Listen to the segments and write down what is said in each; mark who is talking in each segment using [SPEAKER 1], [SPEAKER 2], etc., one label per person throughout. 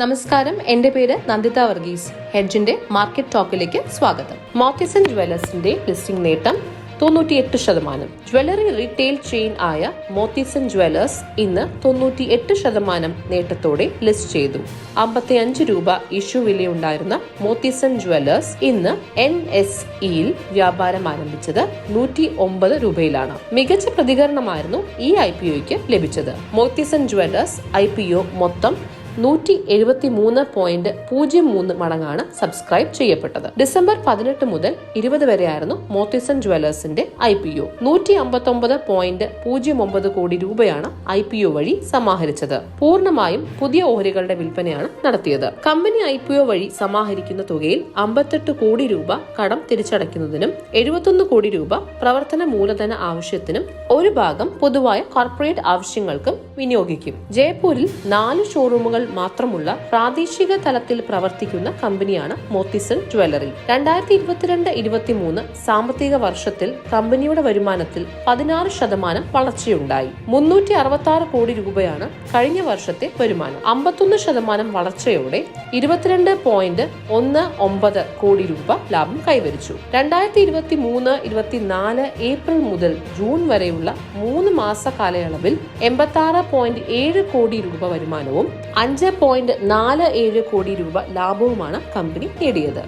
[SPEAKER 1] നമസ്കാരം. എന്റെ പേര് നന്ദിത വർഗീസ്. ഹെഡ്ജിന്റെ മാർക്കറ്റ് ടോക്കിലേക്ക് സ്വാഗതം. മോത്തിസൺ ജുവലേഴ്സിന്റെ ലിസ്റ്റിംഗ് നേട്ടം തൊണ്ണൂറ്റിയെട്ട് ശതമാനം. ജ്വല്ലറി റീറ്റെയിൽ ചെയിൻ ആയ മോത്തിസൺ ജ്വല്ലേഴ്സ് ഇന്ന് തൊണ്ണൂറ്റിയെട്ട് ശതമാനം നേട്ടത്തോടെ ലിസ്റ്റ് ചെയ്തു. അമ്പത്തി അഞ്ച് രൂപ ഇഷ്യൂ വിലയുണ്ടായിരുന്ന മോത്തിസൺ ജ്വല്ലേഴ്സ് ഇന്ന് എൻ എസ് ഇയിൽ വ്യാപാരം ആരംഭിച്ചത് നൂറ്റി ഒമ്പത് രൂപയിലാണ്. മികച്ച പ്രതികരണമായിരുന്നു ഈ ഐ പി ഒക്ക് ലഭിച്ചത്. Motisons jewellers I P O മൊത്തം നൂറ്റി എഴുപത്തി മൂന്ന് പോയിന്റ് പൂജ്യം മൂന്ന് മടങ്ങാണ് സബ്സ്ക്രൈബ് ചെയ്യപ്പെട്ടത്. ഡിസംബർ പതിനെട്ട് മുതൽ ഇരുപത് വരെയായിരുന്നു മോത്തിസൺ ജ്വല്ലേഴ്സിന്റെ ഐ പി ഒ. നൂറ്റി അമ്പത്തി ഒമ്പത് പോയിന്റ് പൂജ്യം ഒമ്പത് കോടി രൂപയാണ് ഐ പി ഒ വഴി സമാഹരിച്ചത്. പൂർണമായും പുതിയ ഓഹരികളുടെ വിൽപ്പനയാണ് നടത്തിയത്. കമ്പനി ഐ പി ഒ വഴി സമാഹരിക്കുന്ന തുകയിൽ അമ്പത്തെട്ട് കോടി രൂപ കടം തിരിച്ചടയ്ക്കുന്നതിനും എഴുപത്തൊന്ന് കോടി രൂപ പ്രവർത്തന മൂലധന ആവശ്യത്തിനും ഒരു ഭാഗം പൊതുവായ കോർപ്പറേറ്റ് ആവശ്യങ്ങൾക്കും വിനിയോഗിക്കും. ജയ്പൂരിൽ നാല് ഷോറൂമുകൾ മാത്രമുള്ള പ്രാദേശിക തലത്തിൽ പ്രവർത്തിക്കുന്ന കമ്പനിയാണ് മോത്തിസൺ ജ്വല്ലറി രണ്ടായിരത്തി ഇരുപത്തിരണ്ട് ഇരുപത്തിമൂന്ന് സാമ്പത്തിക വർഷത്തിൽ കമ്പനിയുടെ വരുമാനത്തിൽ പതിനാറ് ശതമാനം വളർച്ചയുണ്ടായി. മുന്നൂറ്റി അറുപത്തി ആറ് കോടി രൂപയാണ് കഴിഞ്ഞ വർഷത്തെ വരുമാനം. അമ്പത്തൊന്ന് ശതമാനം വളർച്ചയോടെ ഇരുപത്തിരണ്ട് പോയിന്റ് ഒന്ന് ഒമ്പത് കോടി രൂപ ലാഭം കൈവരിച്ചു. രണ്ടായിരത്തി ഇരുപത്തി മൂന്ന് ഇരുപത്തിനാല് ഏപ്രിൽ മുതൽ ജൂൺ വരെയുള്ള മൂന്ന് മാസ കാലയളവിൽ എൺപത്തി ആറ് പോയിന്റ് ഏഴ് കോടി രൂപ വരുമാനവും അഞ്ച് പോയിന്റ് നാല് ഏഴ് കോടി രൂപ ലാഭവുമാണ് കമ്പനി നേടിയത്.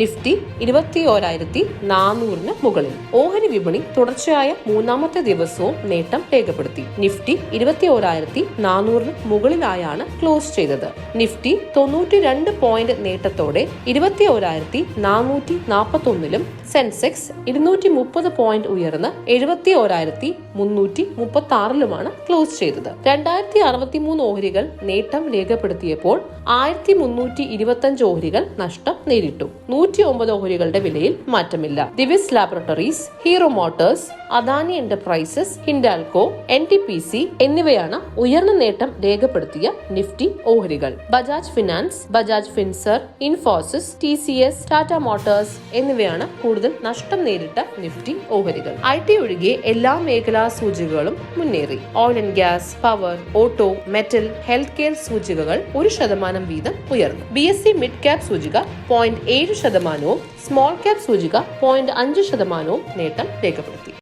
[SPEAKER 1] നിഫ്റ്റി ഇരുപത്തി ഓരായിരത്തി നാനൂറിന് മുകളിൽ. ഓഹരി വിപണി തുടർച്ചയായ മൂന്നാമത്തെ ദിവസവും നേട്ടം രേഖപ്പെടുത്തി. നിഫ്റ്റി ഇരുപത്തി ഓരായിരത്തി നാനൂറിന് മുകളിലായാണ് ക്ലോസ് ചെയ്തത്. നിഫ്റ്റി തൊണ്ണൂറ്റി രണ്ട് പോയിന്റ് നേട്ടത്തോടെ ഇരുപത്തി ഓരായിരത്തി നാനൂറ്റി നാൽപ്പത്തി ഒന്നിലും സെൻസെക്സ് ഇരുന്നൂറ്റി മുപ്പത് പോയിന്റ് ഉയർന്ന് എഴുപത്തി ഓരായിരത്തി മുന്നൂറ്റി മുപ്പത്തി ആറിലുമാണ് ക്ലോസ് ചെയ്തത്. രണ്ടായിരത്തി അറുപത്തി മൂന്ന് ഓഹരികൾ നേട്ടം രേഖപ്പെടുത്തിയപ്പോൾ ആയിരത്തി മുന്നൂറ്റി ഇരുപത്തി അഞ്ച് ഓഹരികൾ നഷ്ടം നേരിട്ടു. നൂറ്റി ഒമ്പത് ഓഹരികളുടെ വിലയിൽ മാറ്റമില്ല. Divis laboratories Hero motors Adani enterprises Hindalco N T P C എന്നിവയാണ് ഉയർന്ന നേട്ടം രേഖപ്പെടുത്തിയ നിഫ്റ്റി ഓഹരികൾ. Bajaj finance Bajaj finserv Infosys T C S Tata motors എന്നിവയാണ് കൂടുതൽ നഷ്ടം നേരിട്ട നിഫ്റ്റി ഓഹരികൾ. ഐ ടി ഒഴികെ എല്ലാ മേഖലാ സൂചികകളും മുന്നേറി. Oil and gas power auto metal health care സൂചികകൾ ഒരു ശതമാനം വീതം ഉയർന്നു. B S C mid cap സൂചിക പോയിന്റ് ഏഴ് ശതമാനവും സ്മോൾ ക്യാപ് സൂചിക പോയിന്റ് അഞ്ച് ശതമാനവും നേട്ടം രേഖപ്പെടുത്തി.